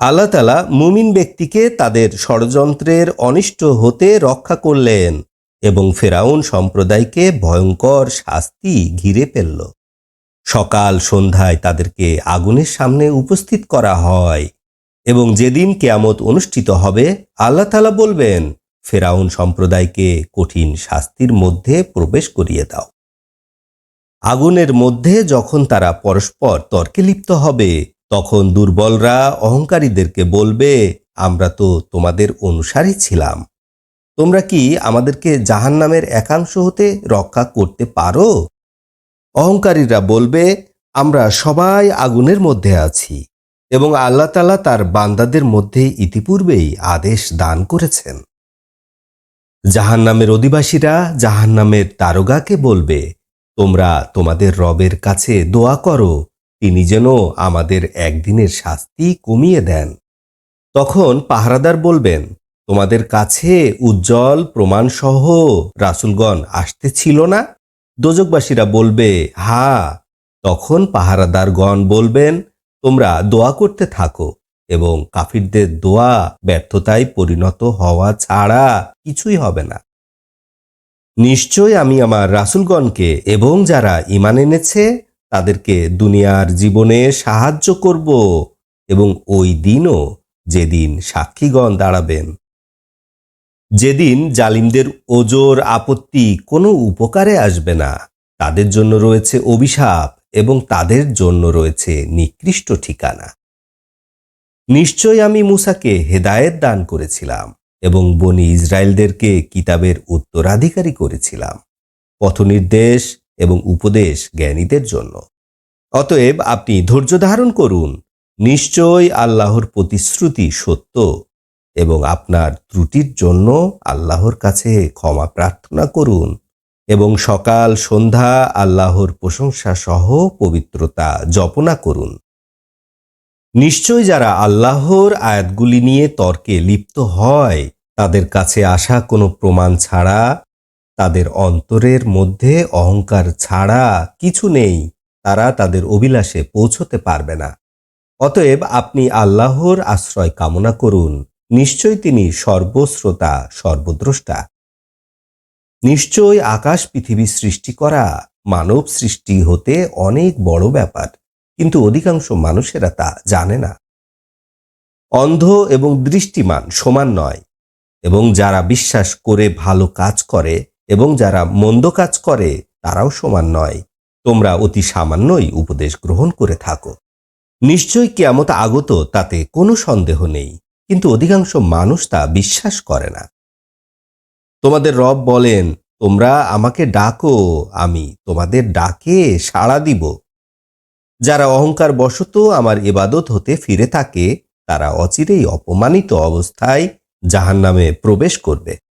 আল্লাহ তালা মুমিন ব্যক্তিকে তাদের ষড়যন্ত্রের অনিষ্ট হতে রক্ষা করলেন এবং ফেরাউন সম্প্রদায়কে ভয়ঙ্কর শাস্তি ঘিরে ফেলল। সকাল সন্ধ্যায় তাদেরকে আগুনের সামনে উপস্থিত করা হয় এবং যেদিন কেয়ামত অনুষ্ঠিত হবে, আল্লাহ তালা বলবেন, ফেরাউন সম্প্রদায়কে কঠিন শাস্তির মধ্যে প্রবেশ করিয়ে দাও। আগুনের মধ্যে যখন তারা পরস্পর তর্কে লিপ্ত হবে তখন দুর্বলরা অহংকারীদেরকে বলবে, আমরা তো তোমাদের অনুসারী ছিলাম। তোমরা কি আমাদেরকে জাহান্নামের একাংশ হতে রক্ষা করতে পারো? অহংকারীরা বলবে, আমরা সবাই আগুনের মধ্যে আছি এবং আল্লাহ তালা তার বান্দাদের মধ্যে ইতিপূর্বেই আদেশ দান করেছেন। জাহান্নামের অধিবাসীরা জাহান্নামের তারগাকে বলবে, তোমরা তোমাদের রবের কাছে দোয়া করো তিনি যেন আমাদের একদিনের শাস্তি কমিয়ে দেন। তখন পাহারাদার বলবেন, তোমাদের কাছে উজ্জ্বল প্রমাণসহ রাসুলগণ আসতে ছিল না? দোজকবাসীরা বলবে, হা। তখন পাহারাদারগণ বলবেন, তোমরা দোয়া করতে থাকো এবং কাফিরদের দোয়া ব্যর্থতায় পরিণত হওয়া ছাড়া কিছুই হবে না। নিশ্চয় আমি আমার রাসুলগণকে এবং যারা ইমান এনেছে তাদেরকে দুনিয়ার জীবনে সাহায্য করব এবং ওই দিনও যেদিন সাক্ষীগণ দাঁড়াবেন। যেদিন জালিমদের ওজোর আপত্তি কোনো উপকারে আসবে না, তাদের জন্য রয়েছে অভিশাপ এবং তাদের জন্য রয়েছে নিকৃষ্ট ঠিকানা। নিশ্চয় আমি মুসাকে হেদায়েত দান করেছিলাম এবং বনি ইসরায়েলদেরকে কিতাবের উত্তরাধিকারী করেছিলাম। পথনির্দেশ এবং উপদেশ জ্ঞানীদের জন্য। অতএব আপনি ধৈর্য ধারণ করুন, নিশ্চয় আল্লাহর প্রতিশ্রুতি সত্য এবং আপনার ত্রুটির জন্য আল্লাহর কাছে ক্ষমা প্রার্থনা করুন এবং সকাল সন্ধ্যা আল্লাহর প্রশংসা সহ পবিত্রতা জপনা করুন। নিশ্চয় যারা আল্লাহর আয়াতগুলি নিয়ে তর্কে লিপ্ত হয়, তাদের কাছে আসা কোনো প্রমাণ ছাড়া তাদের অন্তরের মধ্যে অহংকার ছাড়া কিছু নেই, তারা তাদের অভিলাষে পৌঁছতে পারবে না। অতএব আপনি আল্লাহর আশ্রয় কামনা করুন, নিশ্চয় তিনি সর্বশ্রোতা, সর্বদ্রষ্টা। নিশ্চয় আকাশ পৃথিবী সৃষ্টি করা মানব সৃষ্টি হতে অনেক বড় ব্যাপার, কিন্তু অধিকাংশ মানুষেরা তা জানে না। অন্ধ এবং দৃষ্টিমান সমান নয়, এবং যারা বিশ্বাস করে ভালো কাজ করে এবং যারা মন্দ কাজ করে, তারাও সমান নয়। তোমরা অতি সামান্যই উপদেশ গ্রহণ করে থাকো। নিশ্চয় কেয়ামত আগত, তাতে কোনো সন্দেহ নেই, কিন্তু অধিকাংশ মানুষ তা বিশ্বাস করে না। তোমাদের রব বলেন, তোমরা আমাকে ডাকো, আমি তোমাদের ডাকে সাড়া দিব। যারা অহংকার বশত আমার এবাদত হতে ফিরে থাকে, তারা অচিরেই অপমানিত অবস্থায় জাহান্নামে প্রবেশ করবে।